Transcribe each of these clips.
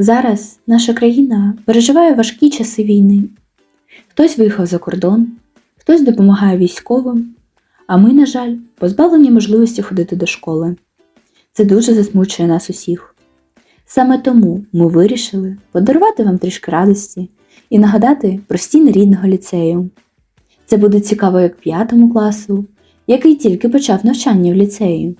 Зараз наша країна переживає важкі часи війни. Хтось виїхав за кордон, хтось допомагає військовим, а ми, на жаль, позбавлені можливості ходити до школи. Це дуже засмучує нас усіх. Саме тому ми вирішили подарувати вам трішки радості і нагадати про стіни рідного ліцею. Це буде цікаво як п'ятому класу, який тільки почав навчання в ліцеї,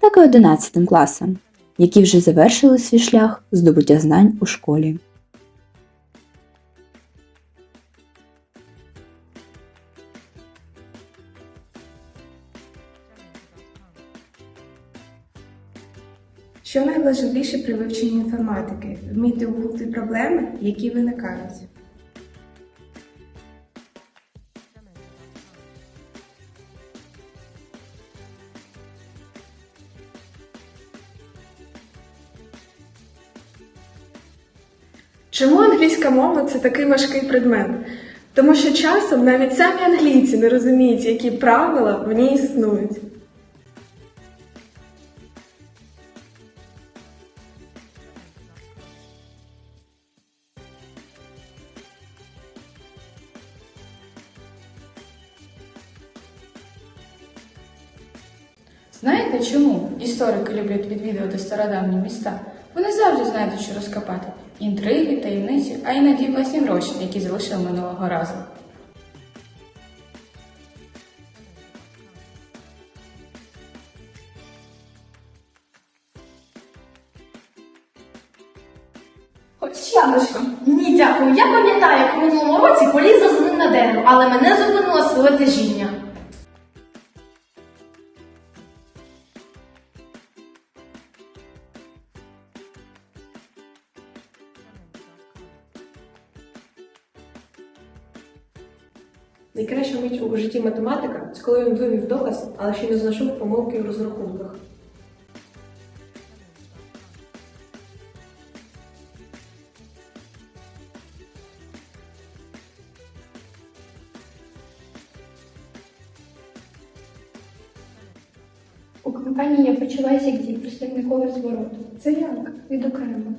так і одинадцятим класам, які вже завершили свій шлях здобуття знань у школі. Що найважливіше при вивченні інформатики? Вміти вгукти проблеми, які виникають. Чому англійська мова це такий важкий предмет? Тому що часом навіть самі англійці не розуміють, які правила в ній існують. Знаєте чому історики люблять відвідувати стародавні міста? Вони завжди знайдуть, що розкопати. Інтриги, таємниці, а іноді власні гроші, які залишили минулого разу. Хоч яблучко. Ні, дякую. Я пам'ятаю, як у минулому році полізла з ним на дерево, але мене зупинило сила тяжіння. Найкраща мить у житті математика це коли він вивів доказ, але ще не знайшов помилки в розрахунках. У компанії я почалася як дій представниковий звороту. Це як? Відокремо.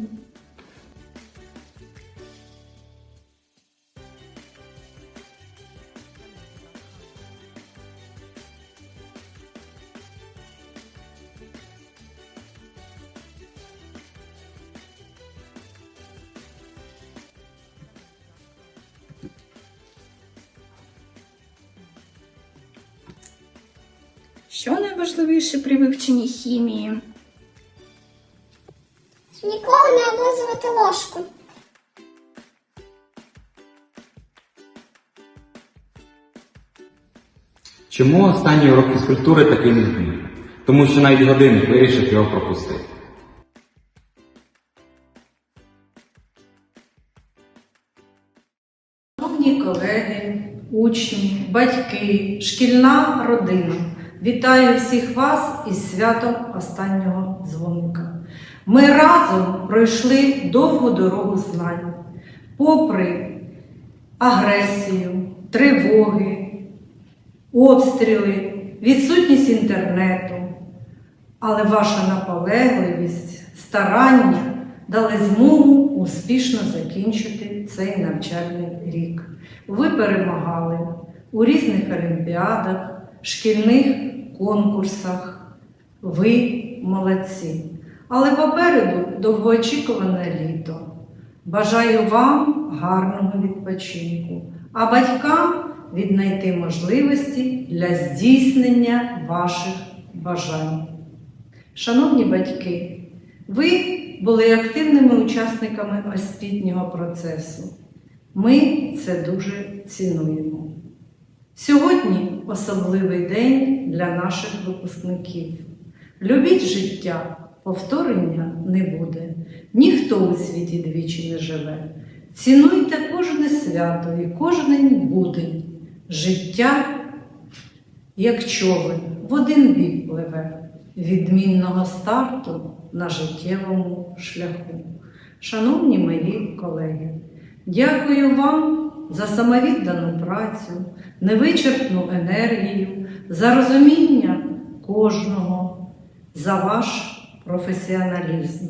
Що найважливіше при вивченні хімії? Ніколи не облизувати ложку. Чому останній урок фізкультури такий нудний? Тому що навіть годинник вирішив його пропустити. Шановні колеги, учні, батьки, шкільна родина. Вітаю всіх вас із святом останнього дзвоника. Ми разом пройшли довгу дорогу знань, попри агресію, тривоги, обстріли, відсутність інтернету. Але ваша наполегливість, старання дали змогу успішно закінчити цей навчальний рік. Ви перемагали у різних олімпіадах, шкільних конкурсах. Ви молодці. Але попереду довгоочікуване літо. Бажаю вам гарного відпочинку, а батькам віднайти можливості для здійснення ваших бажань. Шановні батьки, ви були активними учасниками освітнього процесу. Ми це дуже цінуємо. Сьогодні особливий день для наших випускників. Любіть життя, повторення не буде. Ніхто у світі двічі не живе. Цінуйте кожне свято і кожен будень. Життя, як човен, в один бік пливе, відмінного старту на життєвому шляху. Шановні мої колеги, дякую вам за самовіддану працю, невичерпну енергію, за розуміння кожного, за ваш професіоналізм.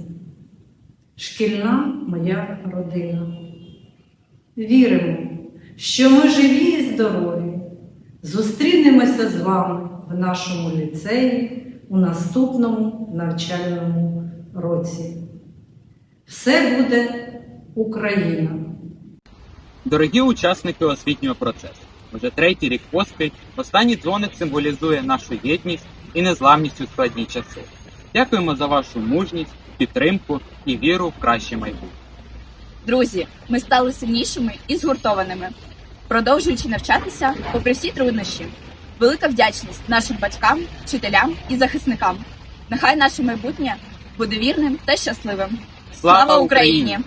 шкільна моя родина. Віримо, що ми живі і здорові. Зустрінемося з вами в нашому ліцеї у наступному навчальному році. Все буде Україна! Дорогі учасники освітнього процесу, вже третій рік поспіль останній дзвоник символізує нашу єдність і незламність у складні часи. Дякуємо за вашу мужність, підтримку і віру в краще майбутнє. Друзі, ми стали сильнішими і згуртованими, продовжуючи навчатися попри всі труднощі. Велика вдячність нашим батькам, вчителям і захисникам. Нехай наше майбутнє буде вірним та щасливим. Слава Україні!